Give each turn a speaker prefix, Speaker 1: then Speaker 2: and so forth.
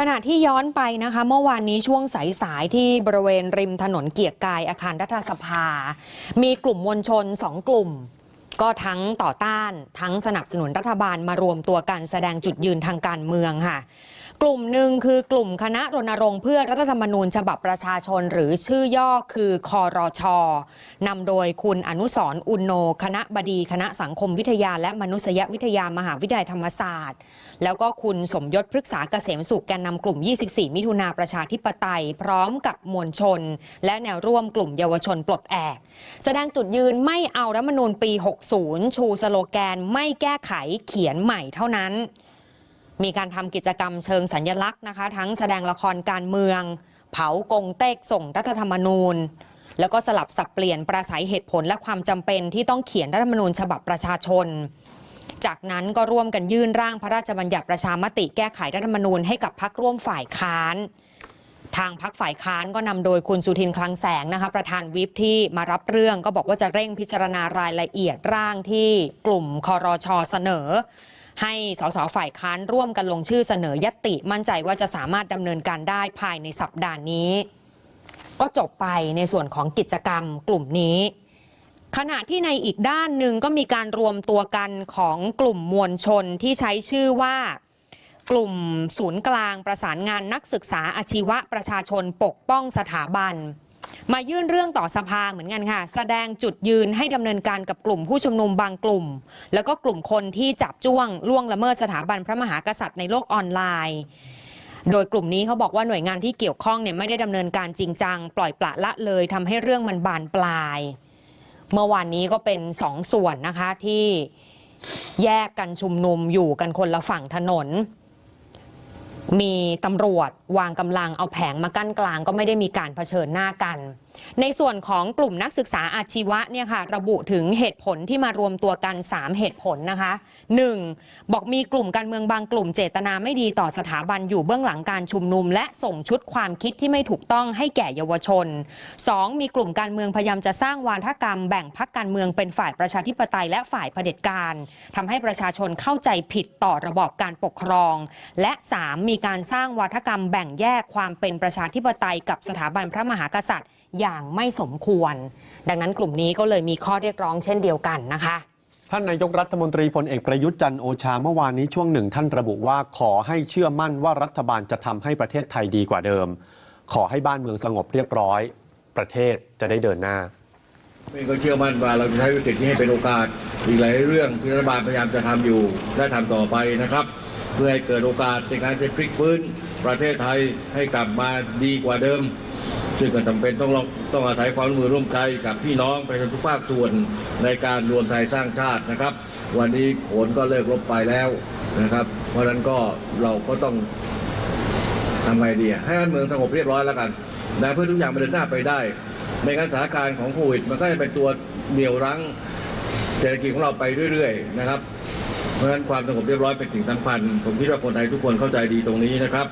Speaker 1: ขณะที่ย้อนไปนะคะ เมื่อวานนี้ช่วงสายๆที่บริเวณริมถนนเกียรกายอาคารรัฐสภา มีกลุ่มมวลชนสองกลุ่ม ก็ทั้งต่อต้านทั้งสนับสนุนรัฐบาลมารวมตัวกันแสดงจุดยืนทางการเมืองค่ะ กลุ่มหนึ่งคือกลุ่มคณะรณรงค์เพื่อรัฐธรรมนูญฉบับประชาชน หรือชื่อย่อคือคอรชนำโดยคุณอนุสรอุณโน คณะบดีคณะสังคมวิทยา และมนุษยวิทยามหาวิทยาลัยธรรมศาสตร์ แล้วก็คุณสมยศพฤกษาเกษมสุขแกนนำกลุ่ม 24 มิถุนาประชาธิปไตย พร้อมกับมวลชน และแนวร่วมกลุ่มเยาวชนปลดแอก แสดงจุดยืนไม่เอารัฐธรรมนูญปี 6 60 ชูสโลแกนไม่แก้ไขเขียนใหม่เท่านั้น มีการทำกิจกรรมเชิงสัญญลักษณ์นะคะ ทั้งแสดงละครการเมือง เผากงเต็กส่งรัฐธรรมนูญ แล้วก็สลับสับเปลี่ยนประสัยเหตุผลและความจำเป็นที่ต้องเขียนรัฐธรรมนูญฉบับประชาชน จากนั้นก็ร่วมกันยื่นร่างพระราชบัญญัติประชามติแก้ไขรัฐธรรมนูญให้กับพักร่วมฝ่ายค้าน ทางพักฝ่ายค้านก็นำโดยคุณสุทินคลังแสงนะคะประธานวิปที่มารับเรื่องก็บอกว่าจะเร่งพิจารณารายละเอียดร่างที่กลุ่มคอรชเสนอ ให้สสฝ่ายค้านร่วมกันลงชื่อเสนอยติมั่นใจว่าจะสามารถดำเนินการได้ภายในสัปดาห์นี้ ก็จบไปในส่วนของกิจกรรมกลุ่มนี้ขณะที่ในอีกด้านหนึ่งก็มีการรวมตัวกันของกลุ่มมวลชนที่ใช้ชื่อว่า กลุ่มศูนย์กลางประสานงานนักศึกษาอาชีวะประชาชนปกป้องสถาบัน มายื่นเรื่องต่อสภาเหมือนกันค่ะ แสดงจุดยืนให้ดำเนินการกับกลุ่มผู้ชุมนุมบางกลุ่ม แล้วก็กลุ่มคนที่จับจ้วงล่วงละเมิดสถาบันพระมหากษัตริย์ในโลกออนไลน์ โดยกลุ่มนี้เขาบอกว่าหน่วยงานที่เกี่ยวข้องเนี่ยไม่ได้ดำเนินการจริงจังปล่อยปละละเลยทำให้เรื่องมันบานปลาย เมื่อวานนี้ก็เป็นสองส่วนนะคะที่แยกกันชุมนุมอยู่กันคนละฝั่งถนน มีตำรวจวางกำลังเอาแผงมากั้นกลางก็ไม่ได้มีการเผชิญหน้ากัน ในส่วนของกลุ่มนักศึกษาอาชีวะเนี่ยค่ะ ระบุถึงเหตุผลที่มารวมตัวกัน 3 เหตุผลนะคะ 1. บอกมีกลุ่มการเมืองบางกลุ่มเจตนาไม่ดีต่อสถาบันอยู่เบื้องหลังการชุมนุม และส่งชุดความคิดที่ไม่ถูกต้องให้แก่เยาวชน 2. มีกลุ่มการเมืองพยายามจะสร้างวาทกรรมแบ่งพักการเมืองเป็นฝ่ายประชาธิปไตยและฝ่ายเผด็จการทำให้ประชาชนเข้าใจผิดต่อระบอบการปกครอง และ 3. มีการสร้างวาทกรรมแบ่งแยกความเป็นประชาธิปไตยกับสถาบันพระมหากษัตริย์อย่างไม่สมควร ดังนั้นกลุ่มนี้ก็เลยมีข้อเรียกร้องเช่นเดียวกันนะคะ
Speaker 2: ท่านนายกรัฐมนตรีพลเอกประยุทธ์จันทร์โอชาเมื่อวานนี้ช่วงหนึ่งท่านระบุว่าขอให้เชื่อมั่นว่ารัฐบาลจะทำให้ประเทศไทยดีกว่าเดิม ขอให้บ้านเมืองสงบเรียบร้อย ประเทศจะได้เดินหน้า
Speaker 3: เองก็เชื่อมั่นว่าเราจะใช้วิกฤตนี้ให้เป็นโอกาสอีกหลายเรื่องที่รัฐบาลพยายามจะทำอยู่และทำต่อไปนะครับ เพื่อให้เกิดโอกาสในการจะพลิกฟื้นประเทศไทยให้กลับมาดีกว่าเดิม ซึ่งก็จำเป็นต้องต้องอาศัยความร่วมมือร่วมใจกับพี่น้องประชาชนทุกภาคส่วนในการรวมไทยสร้างชาตินะครับ วันนี้ผลก็เลิกลบไปแล้วนะครับ เพราะฉะนั้นก็เราก็ต้องทำไงดีให้บ้านเมืองสงบเรียบร้อยแล้วกันนะเพื่อทุกอย่างมันเดินหน้าไปได้ในการสถานการณ์ของโควิดมันก็จะเป็นตัวเหนี่ยวรั้งเศรษฐกิจของเราไปเรื่อยๆนะครับ เพราะฉะนั้นความสงบเรียบร้อยเป็นสิ่งสำคัญผมคิดว่าคนไทยทุกคนเข้าใจดีตรงนี้นะครับ